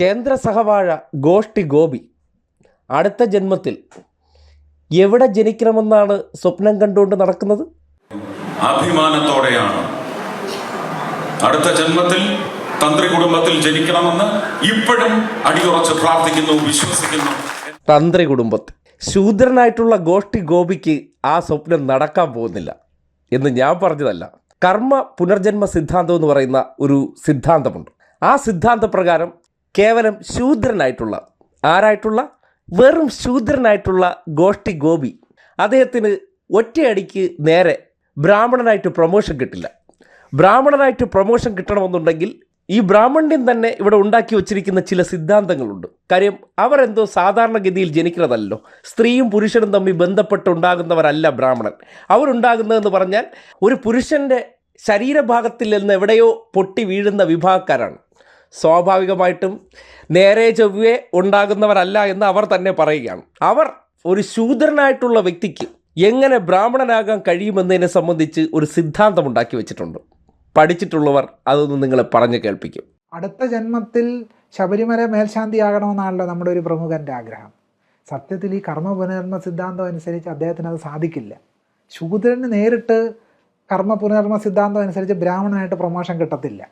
കേന്ദ്ര സഹവാഴ ഗോഷ്ടി ഗോപി അടുത്ത ജന്മത്തിൽ എവിടെ ജനിക്കണമെന്നാണ് സ്വപ്നം കണ്ടുകൊണ്ട് നടക്കുന്നത്? അഭിമാനത്തോടെയാണ്. അടുത്ത ജന്മത്തിൽ തന്ത്രി കുടുംബത്തിൽ ജനിക്കണമെന്ന് ഇപ്പോഴും അടിയുറച്ച് പ്രാർത്ഥിക്കുന്നു വിശ്വസിക്കുന്നു. തന്ത്രി കുടുംബത്തിൽ ശൂദ്രനായിട്ടുള്ള ഗോഷ്ടി ഗോപിക്ക് ആ സ്വപ്നം നടക്കാൻ പോകുന്നില്ല എന്ന് ഞാൻ പറഞ്ഞതല്ല. കർമ്മ പുനർജന്മ സിദ്ധാന്തം എന്ന് പറയുന്ന ഒരു സിദ്ധാന്തമുണ്ട്. ആ സിദ്ധാന്ത പ്രകാരം കേവലം ശൂദ്രനായിട്ടുള്ള ആരായിട്ടുള്ള? വെറും ശൂദ്രനായിട്ടുള്ള ഗോഷ്ടി ഗോപി. അദ്ദേഹത്തിന് ഒറ്റയടിക്ക് നേരെ ബ്രാഹ്മണനായിട്ട് പ്രൊമോഷൻ കിട്ടില്ല. ബ്രാഹ്മണനായിട്ട് പ്രൊമോഷൻ കിട്ടണമെന്നുണ്ടെങ്കിൽ ഈ ബ്രാഹ്മണ്യം തന്നെ ഇവിടെ ഉണ്ടാക്കി വച്ചിരിക്കുന്ന ചില സിദ്ധാന്തങ്ങളുണ്ട്. കാര്യം അവരെന്തോ സാധാരണഗതിയിൽ ജനിക്കുന്നതല്ലോ. സ്ത്രീയും പുരുഷനും തമ്മിൽ ബന്ധപ്പെട്ടുണ്ടാകുന്നവരല്ല ബ്രാഹ്മണൻ. അവരുണ്ടാകുന്നതെന്ന് പറഞ്ഞാൽ ഒരു പുരുഷന്റെ ശരീരഭാഗത്തിൽ നിന്ന് എവിടെയോ പൊട്ടി വീഴുന്ന വിഭാഗക്കാരാണ്. സ്വാഭാവികമായിട്ടും നേരെ ചൊവ്വേ ഉണ്ടാകുന്നവരല്ല എന്ന് അവർ തന്നെ പറയുകയാണ്. അവർ ഒരു ശൂദ്രനായിട്ടുള്ള വ്യക്തിക്ക് എങ്ങനെ ബ്രാഹ്മണനാകാൻ കഴിയുമെന്നതിനെ സംബന്ധിച്ച് ഒരു സിദ്ധാന്തം ഉണ്ടാക്കി വെച്ചിട്ടുണ്ട്. പഠിച്ചിട്ടുള്ളവർ അതൊന്നും നിങ്ങളെ പറഞ്ഞു കേൾപ്പിക്കും. അടുത്ത ജന്മത്തിൽ ശബരിമല മേൽശാന്തിയാകണമെന്നാണല്ലോ നമ്മുടെ ഒരു പ്രമുഖന്റെ ആഗ്രഹം. സത്യത്തിൽ ഈ കർമ്മ പുനർമ്മ സിദ്ധാന്തം അനുസരിച്ച് അദ്ദേഹത്തിന് അത് സാധിക്കില്ല. ശൂദ്രന് നേരിട്ട് കർമ്മ പുനർമ്മ സിദ്ധാന്തം അനുസരിച്ച് ബ്രാഹ്മണനായിട്ട് പ്രമോഷൻ കിട്ടത്തില്ല.